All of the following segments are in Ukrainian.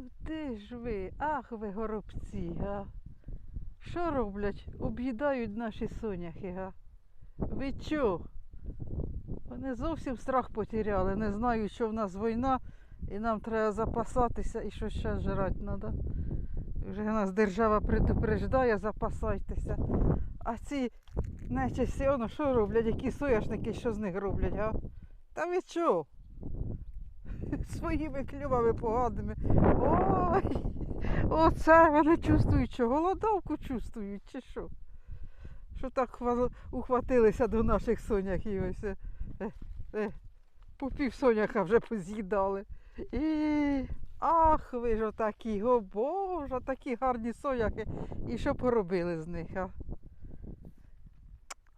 Куди ж ви? Ах ви горобці, га? Що роблять? Об'їдають наші соняхи, га? Ви чо? Вони зовсім страх потеряли, не знають, що в нас війна, і нам треба запасатися і щось ще жрати треба. Вже нас держава предупреждає, запасайтеся. А ці нечисті, воно що роблять, які соняшники, що з них роблять, га? Та ви чо? Своїми клювами поганими. Ой, оце вони чувствують, що голодовку чувствують, чи що? Що так ухватилися до наших соняхів ось. Е, е, по пів соняха вже поз'їдали. І ах, ви ж отакі, о Боже, такі гарні соняхи. І що поробили з них, а?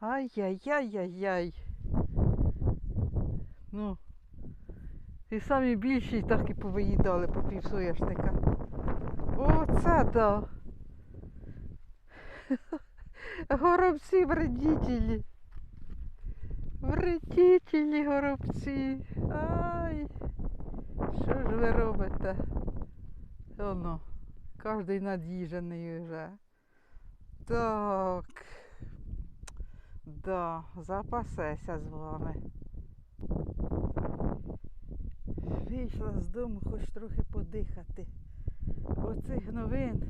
Ай-яй-яй-яй-яй. Ну. І самі більші так і повиїдали по пів соняшника. Оце да. Горобці вредителі. Вредителі горобці. Ай. Що ж ви робите? Оно. Кожний над'їжений вже. Так. Да, запасеся з вами. Вийшла з дому хоч трохи подихати. Оцих новин,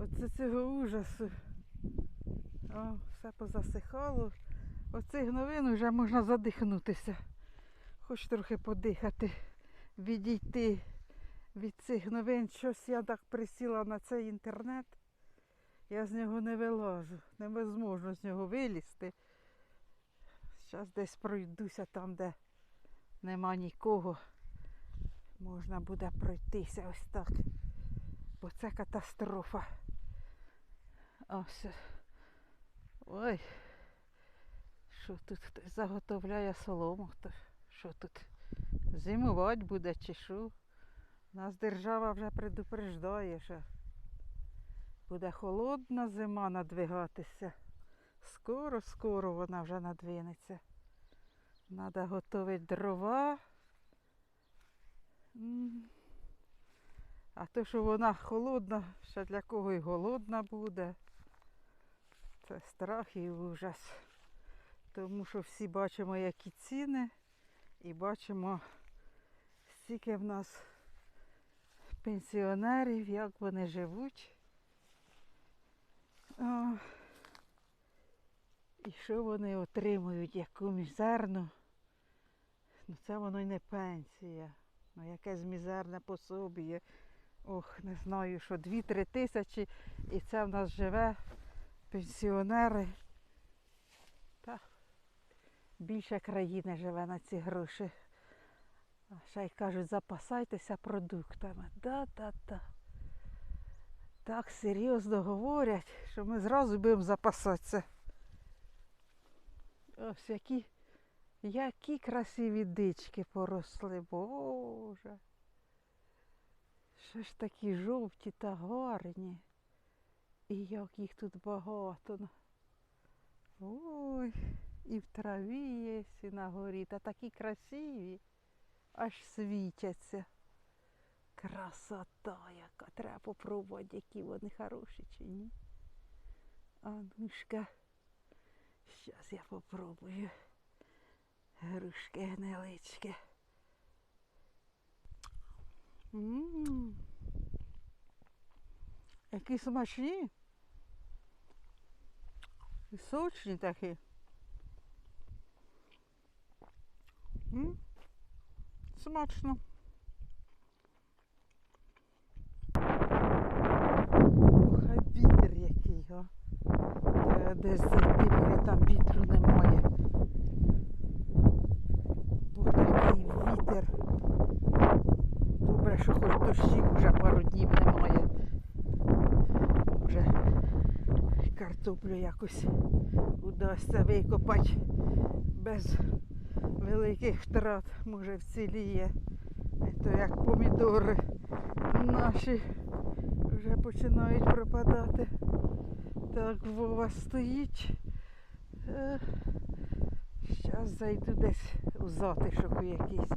оце цього ужасу. О, все позасихало. Оцих новин вже можна задихнутися. Хоч трохи подихати, відійти від цих новин. Щось я так присіла на цей інтернет. Я з нього не вилажу. Невозможно з нього вилізти. Зараз десь пройдуся там, де нема нікого. Можна буде пройтися ось так. Бо це катастрофа. Ось. Ой. Що тут заготовляє солому? Хто? Що тут? Зимувати буде чи що? Нас держава вже предупреждає, що буде холодна зима надвигатися. Скоро, скоро вона вже надвинеться. Треба готувати дрова. А то, що вона холодна, ще для кого і голодна буде. Це страх і ужас. Тому що всі бачимо, які ціни, і бачимо, скільки в нас пенсіонерів, як вони живуть. І що вони отримують, яку мізерну. Ну це воно й не пенсія. Ну якесь мізерне пособіє. Ох, не знаю, що 2-3 тисячі і це в нас живе пенсіонери. Та більше країни живе на ці гроші. А ще й кажуть, запасайтеся продуктами. Да-да-да. Так серйозно говорять, що ми зразу будемо запасатися. Ось які, які красиві дички поросли, Боже. Що ж такі жовті та гарні. І як їх тут багато. Ой, і в траві є, і на горі. Та такі красиві, аж світяться. Красота яка. Треба попробувати, які вони хороші чи ні. А нушка. Зараз я попробую. Грушки гнилички. Які смачні. І сочні такі. М? Смачно. А вітер який, га. Треба десь зайти, там вітру немає. Бо такий вітер. Добре, що хоч дощів вже пару днів немає. Може картоплю якось удасться викопати без великих втрат. Може вціліє. То як помідори наші вже починають пропадати. Так, Вова стоїть. Зараз зайду десь у затишок у якийсь.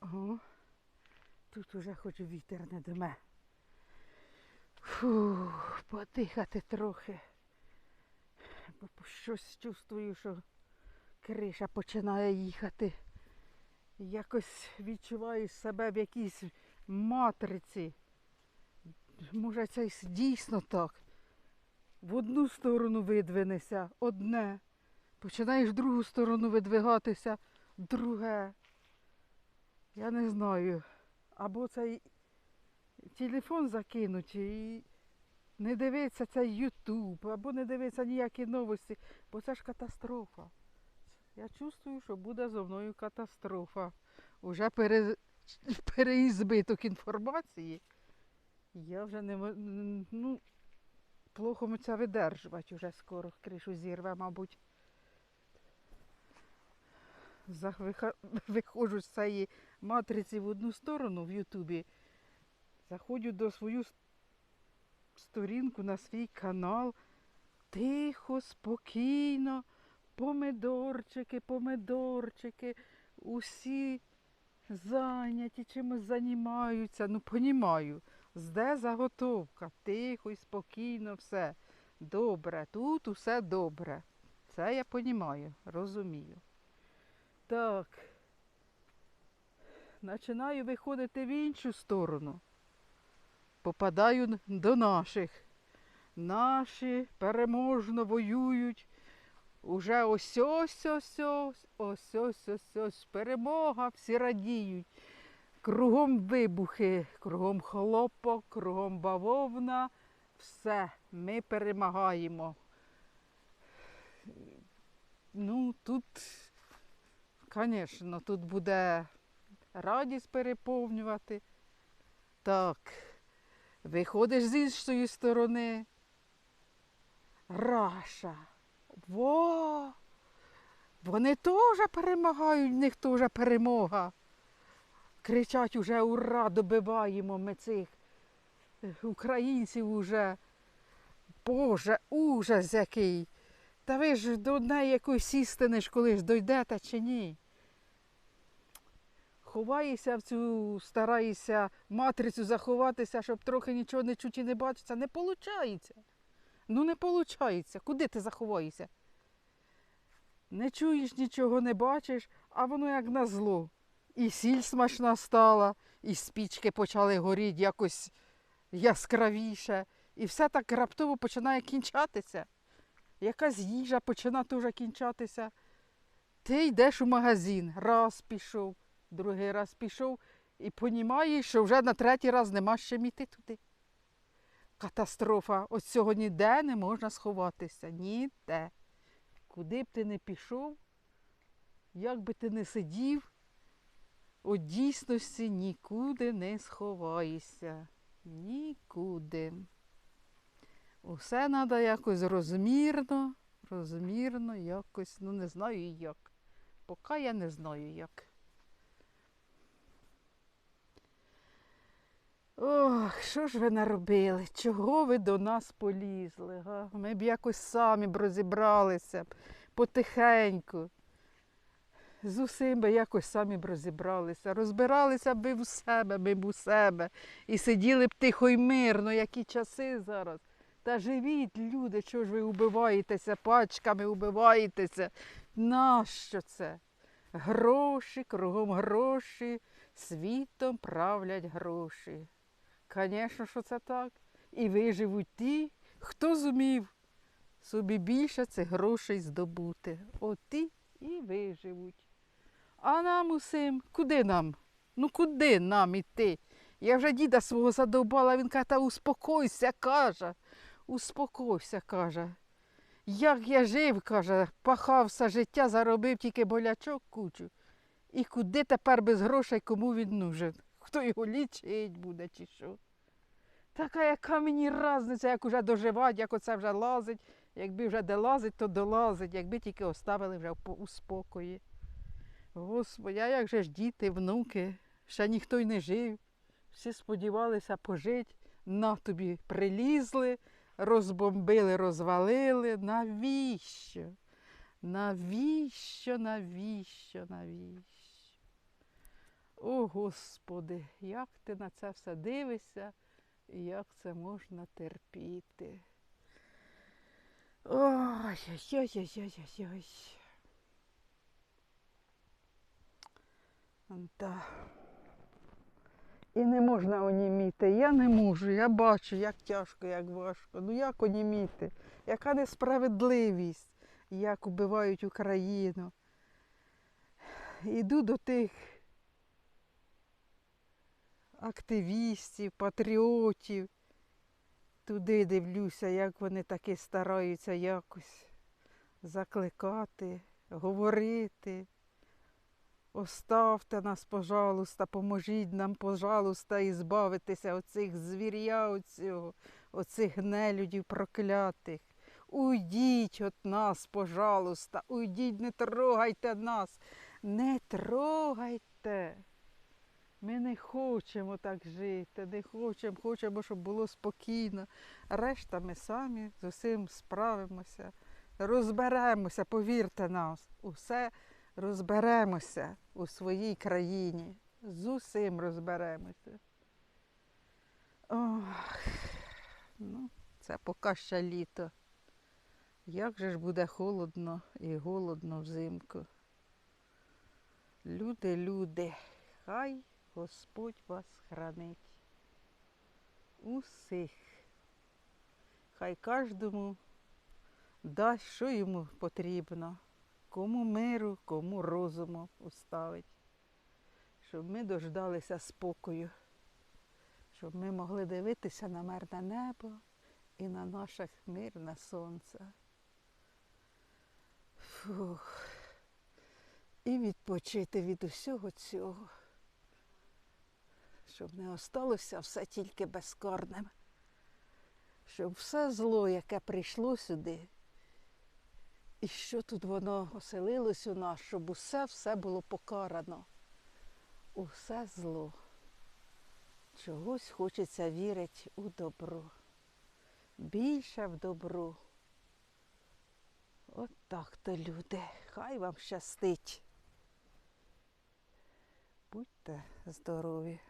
Ого. тут уже хоч вітер не дме. Фу, подихати трохи. Бо щось чувствую, що криша починає їхати. Якось відчуваю себе в якійсь матриці. Може, це дійсно так. В одну сторону видвинешся одне. Починаєш в другу сторону видвигатися друге. Я не знаю. Або цей телефон закинуть і не дивиться цей Ютуб, або не дивиться ніякі новості, бо це ж катастрофа. Я чувствую, що буде зо мною катастрофа. Уже пере... переізбиток інформації. Я вже не ну, плохо це видержувати вже скоро. Кришу зірве, мабуть. Виходжу з цієї матриці в одну сторону в Ютубі. Заходжу до свою сторінку на свій канал. Тихо, спокійно, помидорчики, помидорчики, усі зайняті, чимось займаються. Ну, понімаю, зде заготовка, тихо і спокійно все. Добре, тут усе добре. Це я понімаю, розумію. Так. Починаю виходити в іншу сторону. Попадаю до наших. Наші переможно воюють. Уже ось ось ось ось ось ось ось ось перемога, всі радіють. Кругом вибухи, кругом хлопок, кругом бавовна. Все, ми перемагаємо. Ну, тут, звісно, тут буде радість переповнювати. Так, виходиш з іншої сторони. Раша. Во! Вони теж перемагають, в них теж перемога. Кричать уже ура, добиваємо ми цих українців уже. Боже, ужас який. Та ви ж до неї якоїсь істини ж колись дойдете чи ні? Ховаєшся в цю, стараєшся матрицю заховатися, щоб трохи нічого не чути і не бачиться. Не виходить. Ну не виходить. Куди ти заховаєшся? Не чуєш нічого, не бачиш, а воно як на зло. І сіль смачна стала, і спічки почали горіти якось яскравіше. І все так раптово починає кінчатися. Якась їжа починає теж кінчатися. Ти йдеш у магазин, раз пішов, другий раз пішов і понімаєш, що вже на третій раз нема чим йти туди. Катастрофа. Ось цього ніде не можна сховатися. Ніде. Куди б ти не пішов, як би ти не сидів, у дійсності нікуди не сховаєшся. Нікуди. Усе треба якось розмірно, розмірно, якось, ну не знаю як. Поки я не знаю як. Ох, що ж ви наробили? Чого ви до нас полізли? Га? Ми б якось самі б розібралися б потихеньку. З усім би якось самі б розібралися. Розбиралися б в себе, ми б у себе. І сиділи б тихо й мирно, які часи зараз. Та живіть, люди, чого ж ви убиваєтеся, пачками убиваєтеся. Нащо це? Гроші, кругом гроші, світом правлять гроші. Звісно, що це так. І виживуть ті, хто зумів собі більше цих грошей здобути. От ті і виживуть. А нам усім, куди нам? Ну куди нам іти? Я вже діда свого задовбала, він каже, та успокойся, каже. Успокойся, каже. Як я жив, каже, пахав все життя, заробив тільки болячок кучу. І куди тепер без грошей кому він нужен? Хто його лічить буде чи що? Така яка мені разниця, як уже доживати, як оце вже лазить. Якби вже де лазить, то долазить, якби тільки оставили вже у спокої. Господи, а як же ж діти, внуки, ще ніхто й не жив. Всі сподівалися пожити, на тобі прилізли, розбомбили, розвалили. Навіщо? Навіщо, навіщо, навіщо? О, Господи, як ти на це все дивишся як це можна терпіти. Ой-ой-ой-ой-ой-ой. Да. І не можна оніміти. Я не можу. Я бачу, як тяжко, як важко. Ну як оніміти? Яка несправедливість, як убивають Україну. Іду до тих активістів, патріотів. Туди дивлюся, як вони таки стараються якось закликати, говорити. Оставте нас, пожалуйста, поможіть нам, пожалуйста, і збавитися оцих звір'я, оцього, оцих нелюдів проклятих. Уйдіть від нас, пожалуйста, уйдіть, не трогайте нас, не трогайте. Ми не хочемо так жити, не хочемо, хочемо, щоб було спокійно. Решта ми самі з усім справимося, розберемося, повірте нас, усе розберемося у своїй країні. З усім розберемося. Ох, ну, це поки ще літо. Як же ж буде холодно і голодно взимку. Люди, люди, хай Господь вас хранить. Усіх. Хай кожному дасть, що йому потрібно. Кому миру, кому розуму уставить. Щоб ми дождалися спокою, щоб ми могли дивитися на мирне небо і на наше мирне сонце. Фух. І відпочити від усього цього, щоб не осталося все тільки безкарним, щоб все зло, яке прийшло сюди, і що тут воно оселилось у нас, щоб усе все було покарано. Усе зло. Чогось хочеться вірити у добро. Більше в добро. От так то люди. Хай вам щастить. Будьте здорові.